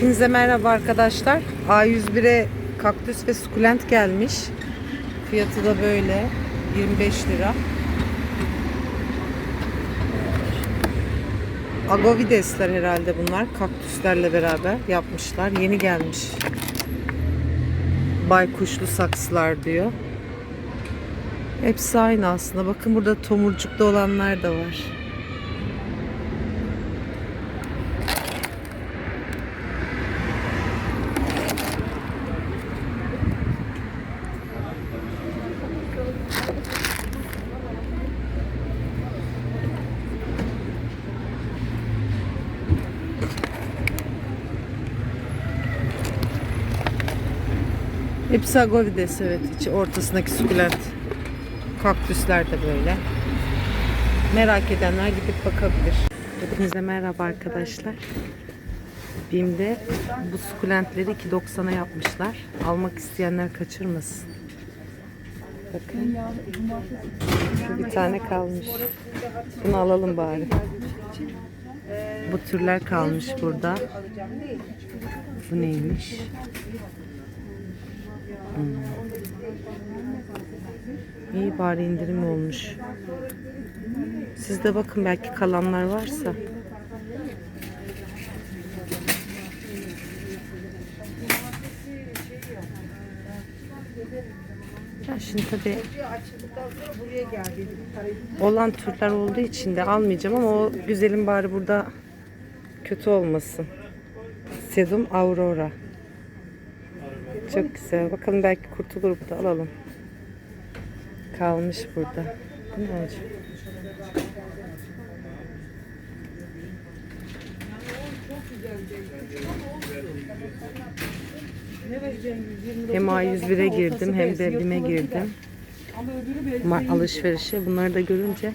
Hepinize merhaba arkadaşlar. A101'e kaktüs ve sukulent gelmiş. Fiyatı da böyle 25 lira. Agovidesler herhalde bunlar. Kaktüslerle beraber yapmışlar. Yeni gelmiş. Baykuşlu saksılar diyor. Hepsi aynı aslında. Bakın burada tomurcuklu olanlar da var. Hepsi agovides evet. İçi ortasındaki sukulent. Kaktüsler de böyle. Merak edenler gidip bakabilir. Hepinize merhaba arkadaşlar. BİM'de bu sukulentleri 2.90'a yapmışlar. Almak isteyenler kaçırmasın. Bakın. Bir tane kalmış. Bunu alalım bari. Bu türler kalmış burada. Bu neymiş? İyi bari indirim olmuş. Siz de bakın belki kalanlar varsa. Ya şimdi tabii olan türler olduğu için de almayacağım ama o güzelim bari burada kötü olmasın. Sedum Aurora. Çok güzel. Bakalım belki kurtulur bu da alalım. Kalmış burada. Bu ne olacak? Hem A101'e girdim hem de BİM'e girdim. Alışverişe. Bunları da görünce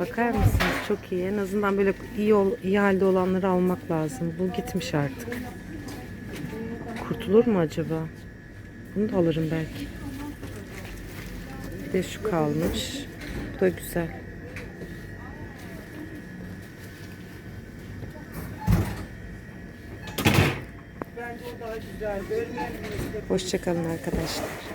bakar mısınız? Çok iyi. En azından böyle iyi iyi halde olanları almak lazım. Bu gitmiş artık. Kurtulur mu acaba? Bunu da alırım belki. Bir de şu kalmış. Bu da güzel. Hoşçakalın arkadaşlar.